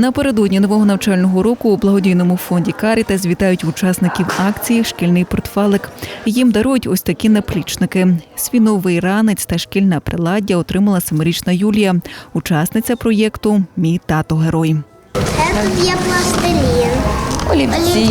Напередодні нового навчального року у благодійному фонді Карітас вітають учасників акції Шкільний портфелик. Їм дарують ось такі наплічники. Свій новий ранець та шкільне приладдя отримала семирічна Юлія, учасниця проєкту Мій тато герой. Тут є пластилін. Олівці.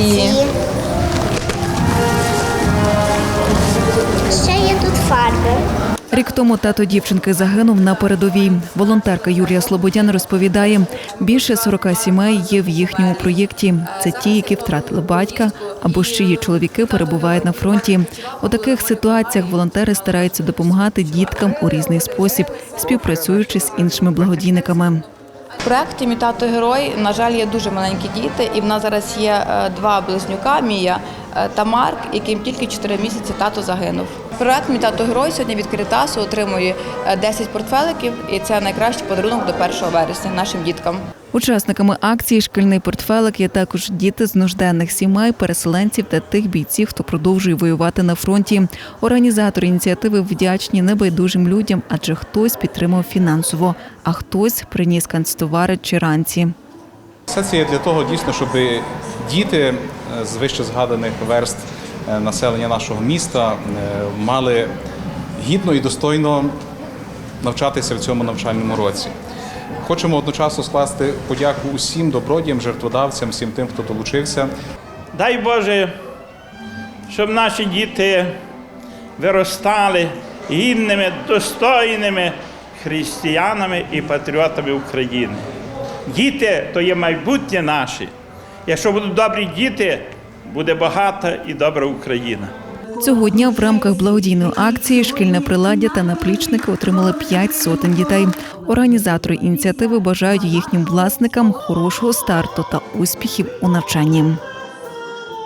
Ще є тут фарби. Рік тому тато дівчинки загинув на передовій. Волонтерка Юлія Слободян розповідає, більше 40 сімей є в їхньому проєкті. Це ті, які втратили батька або ж чиї чоловіки перебувають на фронті. У таких ситуаціях волонтери стараються допомагати діткам у різний спосіб, співпрацюючи з іншими благодійниками. В проєкті «Мій тато герой, на жаль, є дуже маленькі діти, і в нас зараз є е, два близнюка Мія е, та Марк, яким тільки 4 місяці тато загинув. Проєкт «Мій герой сьогодні від Критасу отримує е, 10 портфеликів, і це найкращий подарунок до 1 вересня нашим діткам. Учасниками акції Шкільний портфелик є також діти з нужденних сімей, переселенців та тих бійців, хто продовжує воювати на фронті. Організатори ініціативи вдячні небайдужим людям, адже хтось підтримав фінансово, а хтось приніс канцтовари чи ранці. Все це є для того, дійсно, щоб діти з вище згаданих верст е, населення нашого міста е, мали гідно і достойно навчатися в цьому навчальному році. Хочемо одночасно скласти подяку усім добродіям, жертводавцям, всім тим, хто долучився. Дай Боже, щоб наші діти виростали гідними, достойними християнами і патріотами України. Діти то є майбутнє наше. Якщо будуть добрі діти, буде багата і добра Україна. Цього дня в рамках благодійної акції шкільне приладдя та наплічники отримали п'ять сотень дітей. Організатори ініціативи бажають їхнім власникам хорошого старту та успіхів у навчанні.